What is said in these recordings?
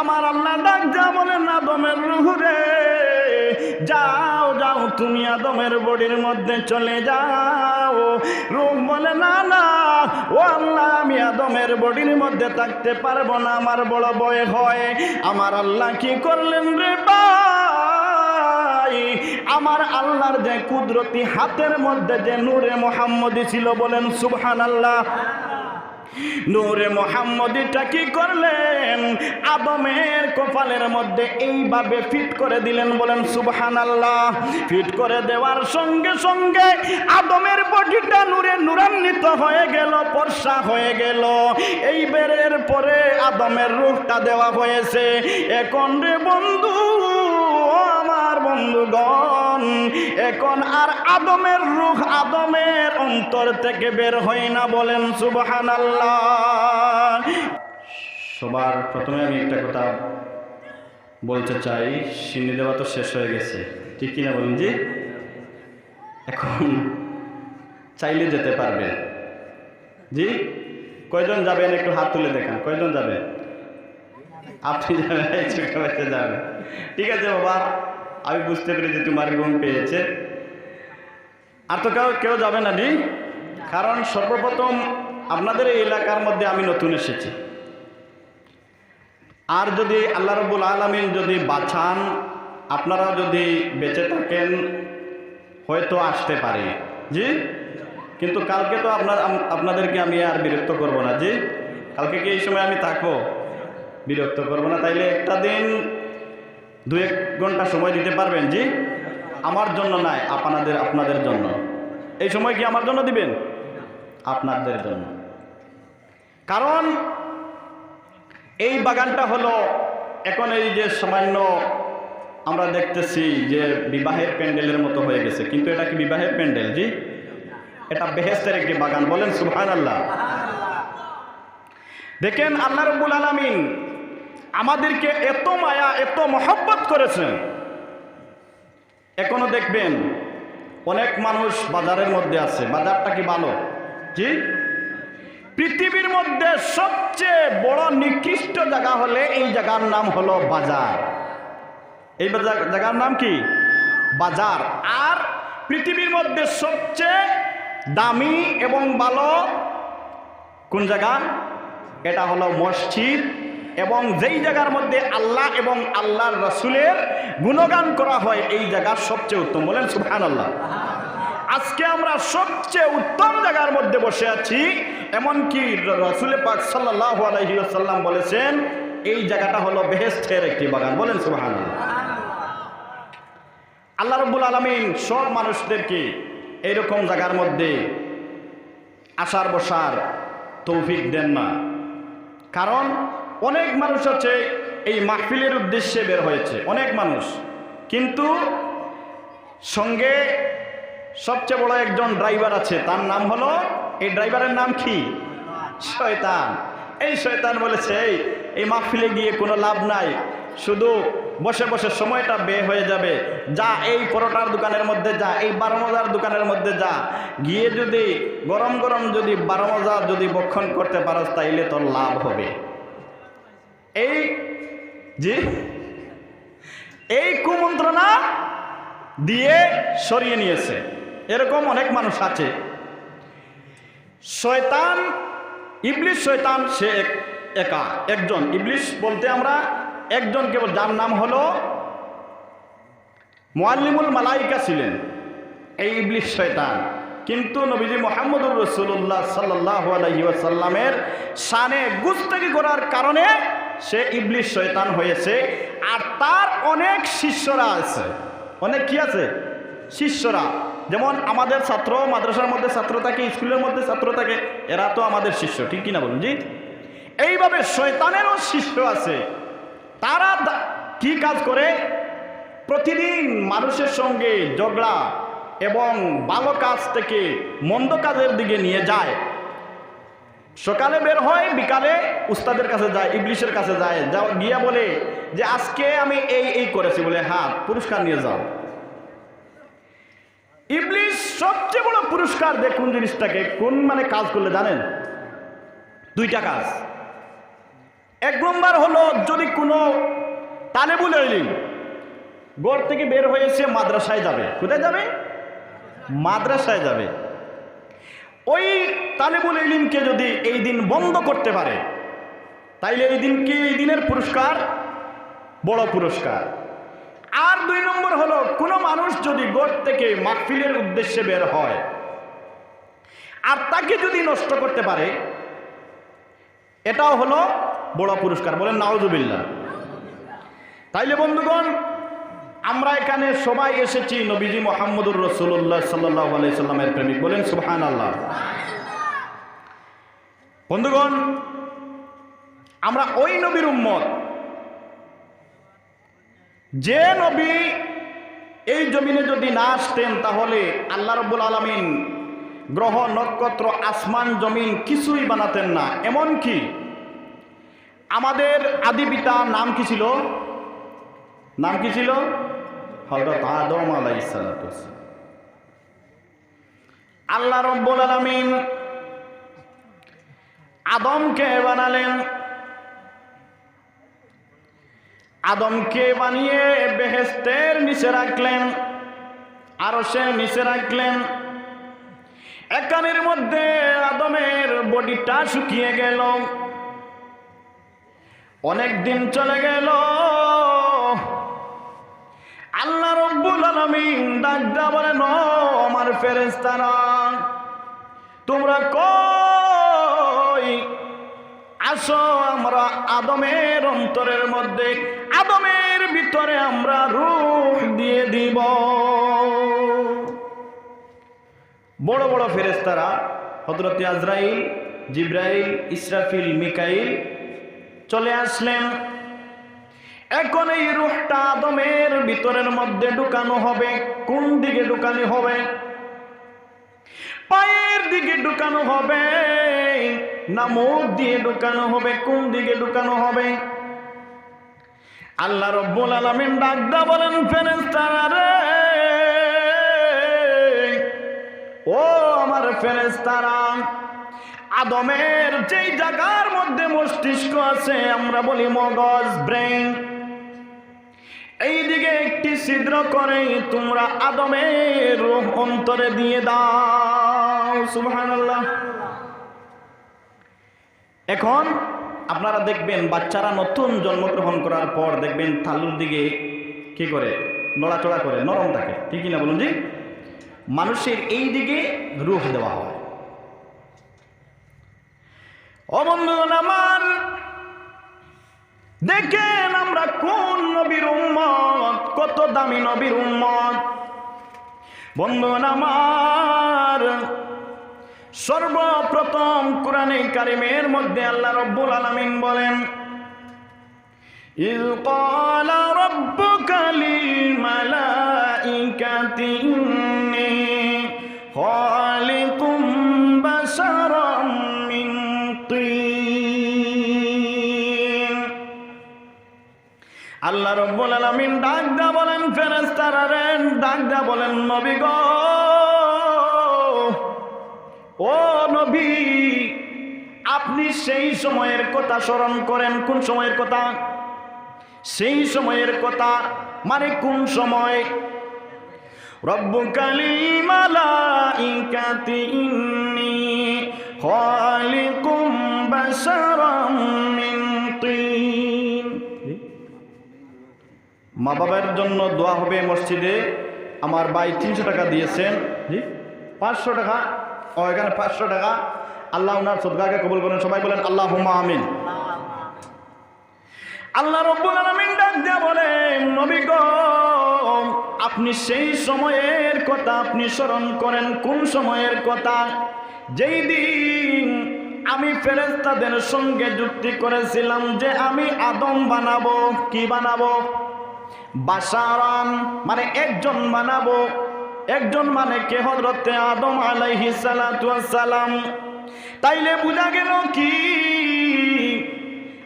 আমার আল্লাহ ডাক যা বলেন আদমের রুহুরে। যাও যাও, তুমি আদমের বডির মধ্যে চলে যাও। রূপ বলে, না না, ও আল্লাহ, আমি আদমের বডির মধ্যে থাকতে পারব না, আমার বড় বয় হয়। আমার আল্লাহ কি করলেন রে ভাই? আমার আল্লাহর যে কুদরতি হাতের মধ্যে যে নূরে মোহাম্মদী ছিল বলেন সুবহান আল্লাহ নূরে মোহাম্মদীটা কি করলেন? আদমের কপালের মধ্যে এইভাবে ফিট করে দিলেন, বলেন সুবহান আল্লাহ ফিট করে দেওয়ার সঙ্গে সঙ্গে আদমের বডিটা নূরে নূরান্বিত হয়ে গেল পর্ষা হয়ে গেল। এই বেরের পরে আদমের রূপটা দেওয়া হয়েছে। এখন রে বন্ধু আমার বন্ধুগণ, এখন আর আদমের রুখ আদমের অন্তর থেকে বের হয় না বলেন সুবহান সবার প্রথমে আমি একটা কথা বলতে চাই, সিন্নি দেওয়া তো শেষ হয়ে গেছে। ঠিক কিনা বলুন জি? এখন চাইলে যেতে পারবে। জি? কয়জন যাবেন? একটু হাত তুলে দেখান। কয়জন যাবে আপনি যাবেন ছোট বাচ্চা যাবে। ঠিক আছে বাবা। আমি বুঝতে পেরেছি তোমার ঘুম পেয়েছে। আর তো কেউ কেউ যাবে না জি কারণ সর্বপ্রথম আপনাদের এই এলাকার মধ্যে আমি নতুন এসেছি। আর যদি আল্লাহ রবুল আলমিন যদি বাছান আপনারা যদি বেঁচে থাকেন, হয়তো আসতে পারি। জি? কিন্তু কালকে তো আপনার আপনাদেরকে আমি আর বিরক্ত করব না। জি? কালকে কি এই সময় আমি থাকব? বিরক্ত করব না। তাইলে একটা দিন দু এক ঘণ্টা সময় দিতে পারবেন জি? আমার জন্য নয় আপনাদের আপনাদের জন্য। এই সময় কি আমার জন্য দিবেন? আপনাদের জন্য। কারণ এই বাগানটা হলো এখন এই যে সামান্য আমরা দেখতেছি যে বিবাহের প্যান্ডেলের মতো হয়ে গেছে। কিন্তু এটা কি বিবাহের প্যান্ডেল জি? এটা বেহেস্তের একটি বাগান, বলেন সুহান আল্লাহ দেখেন, আল্লাহ রব্বুল আলমিন আমাদেরকে এত মায়া, এত মহব্বত করেছেন। এখনও দেখবেন অনেক মানুষ বাজারের মধ্যে আছে। বাজারটা কি ভালো? জি? পৃথিবীর মধ্যে সবচেয়ে বড় নিকৃষ্ট জায়গা হলে এই জায়গার নাম হলো বাজার। এই জায়গার নাম কি? বাজার। আর পৃথিবীর মধ্যে সবচেয়ে দামি এবং ভালো কোন জায়গা? এটা হলো মসজিদ। এবং যেই জায়গার মধ্যে আল্লাহ এবং আল্লাহর রসুলের গুণগান করা হয়, এই জায়গা সবচেয়ে উত্তম। বলেন সুবহান আল্লাহ আজকে আমরা সবচেয়ে উত্তম জায়গার মধ্যে বসে আছি, এমনকি রসুল পাক সাল্লাহ বলেছেন, এই জায়গাটা হলো বেহেস্তের একটি বাগান। বলেন আল্লাহ আল্লাহ রব্বুল আলমিন সব মানুষদেরকে এইরকম জায়গার মধ্যে আসার বসার তৌফিক দেন না। কারণ অনেক মানুষ আছে এই মাহফিলের উদ্দেশ্যে বের হয়েছে, অনেক মানুষ। কিন্তু সঙ্গে সবচেয়ে বড় একজন ড্রাইভার আছে, তার নাম হলো, এই ড্রাইভারের নাম কি? শয়তান। এই শয়তান বলেছে, এই মাহফিলে গিয়ে কোনো লাভ নাই। শুধু বসে বসে সময়টা বে হয়ে যাবে। যা এই পরোটার দোকানের মধ্যে যা, এই বারো মজার দোকানের মধ্যে যা। গিয়ে যদি, গরম গরম যদি বারো মজা যদি বক্ষণ করতে পারস, তাইলে তোর লাভ হবে। এই, জি। এই কুমন্ত্রণা দিয়ে সরিয়ে নিয়েছে। এরকম অনেক মানুষ আছে। শয়তান ইবলিশ শয়তান, সে একা একজন। ইবলিশ বলতে আমরা একজন কেবল, যার নাম হলো মোয়াল্লিমুল মালাইকা ছিলেন এই ইবলিশ শয়তান। কিন্তু নবীজি মোহাম্মদুর রসুল্লাহ সাল্লাহ আলহিউসাল্লামের সানে গুস্তাকি করার কারণে সে ইবলিশ শয়তান হয়েছে, আর তার অনেক শিষ্যরা আছে। অনেক কি আছে? শিষ্যরা। যেমন আমাদের ছাত্র, মাদ্রাসার মধ্যে ছাত্র থাকে, স্কুলের মধ্যে ছাত্র থাকে, এরা তো আমাদের শিষ্য, ঠিক কিনা বলুন, জি? এইভাবে শয়তানেরও শিষ্য আছে। তারা কি কাজ করে? প্রতিদিন মানুষের সঙ্গে ঝগড়া এবং ভালো কাজ থেকে মন্দ কাজের দিকে নিয়ে যায়। সকালে বের হয়, বিকালে উস্তাদের কাছে যায়, ইবলিশের কাছে যায় যা গিয়া বলে যে আজকে আমি এই এই করেছি বলে হ্যাঁ পুরস্কার নিয়ে যাও। ইবলিশ সবচেয়ে বড় পুরস্কার দেখুন জিনিসটাকে, কোন মানে কাজ করলে জানেন? দুইটা কাজ। এক নম্বর হলো, যদি কোনো তালেবুল এলিম গড় থেকে বের হয়েছে মাদ্রাসায় যাবে, কোথায় যাবে? মাদ্রাসায় যাবে। ওই তালেবুল ইলিমকে যদি এই দিন বন্ধ করতে পারে, তাইলে এই দিন কি এই দিনের পুরস্কার? বড় পুরস্কার। আর দুই নম্বর হলো, কোনো মানুষ যদি গড় থেকে মাহফিলের উদ্দেশ্যে বের হয়, আর তাকে যদি নষ্ট করতে পারে, এটাও হলো বড় পুরস্কার। বলেন নাওজুবিল্লা তাইলে বন্ধুগণ আমরা এখানে সবাই এসেছি নবীজি মোহাম্মদুর রসুল্লাহ সাল্লাহ সাল্লামের প্রেমিক। বলেন সুহান আল্লাহ বন্ধুগণ, আমরা ওই নবীর উম্মত। যে নবী এই জমিনে যদি না আসতেন, তাহলে আল্লাহ রব্বুল আলমিন গ্রহ, নক্ষত্র, আসমান, জমিন কিছুই বানাতেন না। এমন কি? আমাদের আদি পিতার নাম কি ছিল? নাম কি ছিল? হজরত আদম আলাইসালাম আল্লাহ রব্বুল আলমিন আদমকে বানালেন। আদমকে বানিয়ে বেহেস্তের নিচে রাখলেন আরও সে নিচে রাখলেন। একানের মধ্যে আদমের বডিটা শুকিয়ে গেল। অনেক দিন চলে গেল। আল্লাহ রব্বুল আলমিন ডাকদা বলেন "ও আমার ফেরেস্তারা তোমরা কই আসো আমরা আদমের অন্তরের মধ্যে, আদমের ভিতরে আমরা রূহ দিয়ে দিব। বড় বড় ফেরেস্তারা হজরত আজরাইল, জিব্রাইল, ইসরাফিল, মিকাইল, চলে আসলেন। এখন এই রুহটা আদমের ভিতরের মধ্যে ঢুকানো হবে। কোন দিকে ঢুকানো হবে? পায়ের দিকে ঢুকানো হবে। না মুখ দিয়ে ঢুকানো হবে। কোন দিকে ঢুকানো হবে? আল্লাহ রব্বুল আলমিন ডাকদা বলেন ফেরেস্তারা রে! ও আমার ফেরেস্তারা আদমের যেই জায়গার মধ্যে মস্তিষ্ক আছে, আমরা বলি মগজ ব্রেন দিকে একটি ছিদ্র করে তোমরা আদমের রূহ অন্তরে দিয়ে দাও। সুবহানাল্লাহ। এখন আপনারা দেখবেন বাচ্চারা নতুন জন্মগ্রহণ করার পর দেখবেন থালুর দিকে কি করে? নড়াচড়া করে, নরম থাকে। ঠিকই না বলুন জি? মানুষের এই দিকে রূহ দেওয়া হয়। অবন্ধন আমার দেখেন আমরা কোন নবীর উম্মত কত দামি নবীর উম্মত বন্ধুগণ আমার সর্বপ্রথম কোরআনে কারিমের মধ্যে আল্লাহ রব্বুল আলামিন বলেন إذ قال ربك للملائكة إني خالق بشرا আল্লাহ রব্বুল আলামিন ডাক দা বলেন, ফেরেশতারা রে, ডাক বলেন, নবী গো। ও নবী, আপনি সেই সময়ের কথা স্মরণ করেন। কোন সময়ের কথা? সেই সময়ের কথা মানে কোন সময়? রব্বুকালি মালাইকাতি ইন্নি খালিকুম বাশারাম মিন তিন। মা বাবার জন্য দোয়া হবে মসজিদে। আমার ভাই তিনশো টাকা দিয়েছেন। জি। পাঁচশো টাকা। ও এখানে পাঁচশো টাকা। আল্লাহ ওনার সদগাকে কবুল করেন। সবাই বলেন আল্লাহ হুমা আমিন। আল্লাহ রব্বুল আলামিন ডাক দিয়ে বলেন নবী গো আপনি সেই সময়ের কথা আপনি স্মরণ করেন। কোন সময়ের কথা? যেই দিন আমি ফেরেস্তাদের সঙ্গে যুক্তি করেছিলাম যে আমি আদম বানাবো। কি বানাবো? বাসারান মানে একজন বানাবো একজন মানে কে? হজরতে আদম আলাইহি সালাম তাইলে বোঝা গেল কি?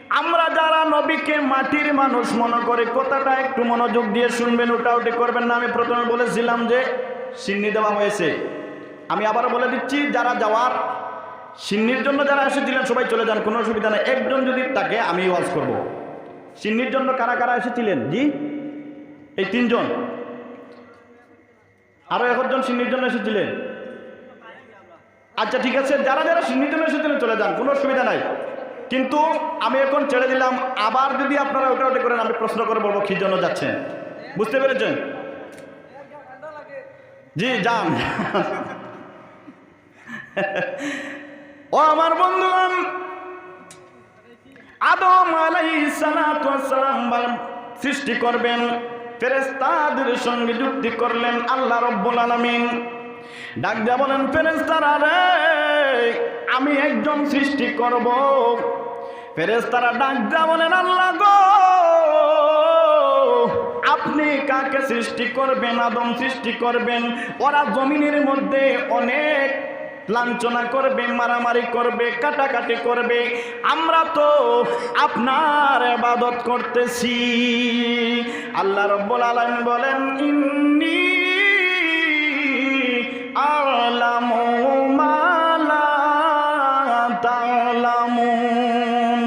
আমরা যারা নবীকে মাটির মানুষ মনে করে, কথাটা একটু মনোযোগ দিয়ে শুনবেন ওটা ওটি করবেন না। আমি প্রথমে বলেছিলাম যে, সিন্নি দেওয়া হয়েছে। আমি আবার বলে দিচ্ছি, যারা যাওয়ার, সিন্নির জন্য যারা এসেছিলেন, সবাই চলে যান, কোনো অসুবিধা নেই। একজন যদি তাকে আমি ওয়াজ করব। সিন্নির জন্য কারা কারা এসেছিলেন? জি? এই তিনজন। আরও একজন সিন্নির জন্য এসেছিলেন। আচ্ছা ঠিক আছে, যারা যারা সিন্নির জন্য এসেছিলেন, চলে যান, কোনো অসুবিধা নাই। কিন্তু আমি এখন ছেড়ে দিলাম, আবার যদি আপনারা ওটা ওটা করেন, আমি প্রশ্ন করে বলব কি জন্য যাচ্ছেন। বুঝতে পেরেছেন? জি, যান। ও আমার বন্ধুগণ আদম সালাম সৃষ্টি করবেন। ফেরেশতাদের সঙ্গে যুক্তি করলেন আল্লাহ রব্বুল আলামিন। ডাক দিয়া বলেন, ফেরেশতারা রে, আমি একজন সৃষ্টি করব। ফেরেস্তারা ডাক দিয়া বলেন, আল্লাহ গো, আপনি কাকে সৃষ্টি করবেন, আদম সৃষ্টি করবেন? ওরা জমিনের মধ্যে অনেক লাঞ্ছনা করবে, মারামারি করবে, কাটাকাটি করবে। আমরা তো আপনার আবাদত করতেছি। আল্লাহ রব্বুল আলামিন বলেন, ইন্নি আলামু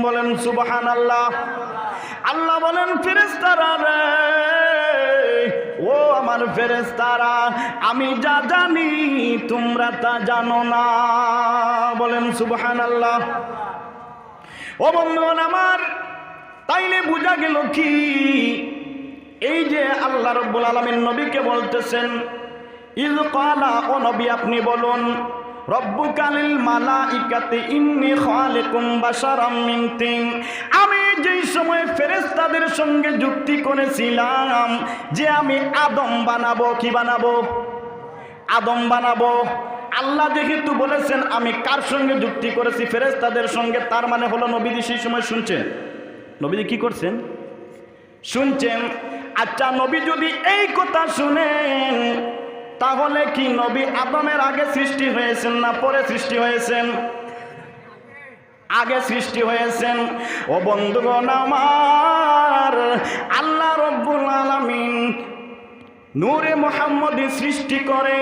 বলেন, সুবহানাল্লাহ। আল্লাহ আল্লাহ বলেন, ফেরেশতারা রে আমার ফেরেশতারা, আমি যা জানি তোমরা তা জানো না। বলেন সুবহানাল্লাহ। ও বন্ধুগণ আমার, তাইলে বোঝা গেল কি? এই যে আল্লাহ রব্বুল আলমিন নবীকে বলতেছেন ইজ কালা ও নবী, আপনি বলুন রব্বুকালিল মালাইকাতি, ইন্নি খালিকুম বাশারাম মিন তিন। আমি যেই সময় ফেরেশতাদের সঙ্গে যুক্তি করেছিলাম যে আমি আদম বানাবো, কি বানাবো? আদম বানাবো। আল্লাহ যেহেতু বলেছেন, আমি কার সঙ্গে যুক্তি করেছি, ফেরেশতাদের সঙ্গে, তার মানে হলো নবীজি সেই সময় শুনছেন। নবীজি কি করছেন? শুনছেন। আচ্ছা নবী যদি এই কথা শুনেন, তাহলে কি নবী আদমের আগে সৃষ্টি হয়েছেন না পরে সৃষ্টি হয়েছেন? আগে সৃষ্টি হয়েছেন। ও বন্ধুগণ আমার, আল্লাহ রব্বুল আলামিন নূরে মোহাম্মদী সৃষ্টি করে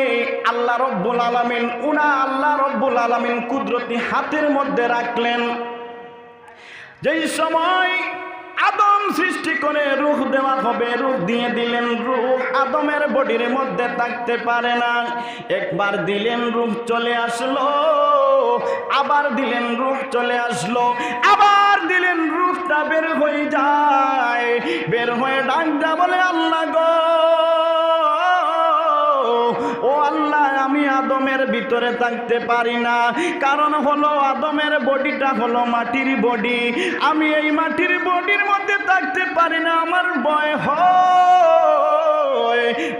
আল্লাহ রব্বুল আলামিন, উনা আল্লাহ রব্বুল আলামিন কুদরতি হাতের মধ্যে রাখলেন। যেই সময় আদম সৃষ্টি করে রুখ দেওয়া হবে রুখ দিয়ে দিলেন রুখ আদমের বডির মধ্যে থাকতে পারে না। একবার দিলেন রুখ চলে আসলো। আবার দিলেন রুখ চলে আসলো, আবার দিলেন রুখটা বের হয়ে যায়। বের হয়ে ডাকটা বলে, আল্লাহ গো, ও আল্লাহ, আমি আদমের ভিতরে থাকতে পারি না। কারণ হলো আদমের বডিটা হলো মাটির বডি। আমি এই মাটির বডির মধ্যে থাকতে পারি না, আমার ভয় হয়।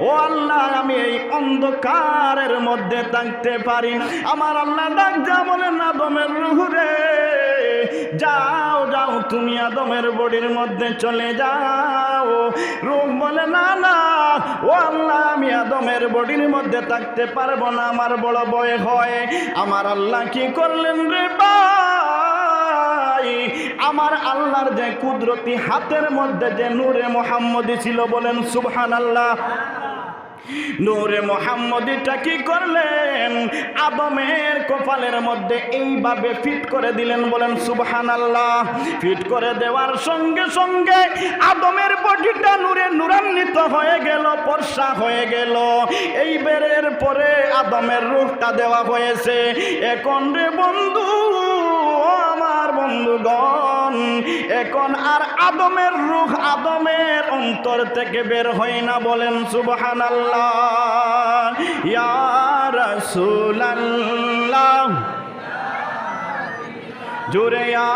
ও আল্লাহ, আমি এই অন্ধকারের মধ্যে থাকতে পারি না। আমার আল্লাহ ডাক যা বলেন, আদমের রুহুরে, যাও যাও, তুমি আদমের বডির মধ্যে চলে যাও। রূপ বলে, না না, ও আল্লাহ, আমি আদমের বডির মধ্যে থাকতে পারব না, আমার বড় বয় হয়। আমার আল্লাহ কি করলেন রে ভাই? আমার আল্লাহর যে কুদরতি হাতের মধ্যে যে নূরে মোহাম্মদী ছিল বলেন সুবহান আল্লাহ নূরে মোহাম্মদীটা কি করলেন? আদমের কপালের মধ্যে এইভাবে ফিট করে দিলেন বলেন সুবহান আল্লাহ ফিট করে দেওয়ার সঙ্গে সঙ্গে আদমের বডিটা নূরে নূরান্বিত হয়ে গেল পর্ষা হয়ে গেল। এই বেরের পরে আদমের রূপটা দেওয়া হয়েছে। এখন রে বন্ধু বন্ধুগণ, এখন আর আদমের রুখ আদমের অন্তর থেকে বের হয় না বলেন সুবহান আল্লাহ জুরে রাসূলুল্লাহ। জোরে ইয়া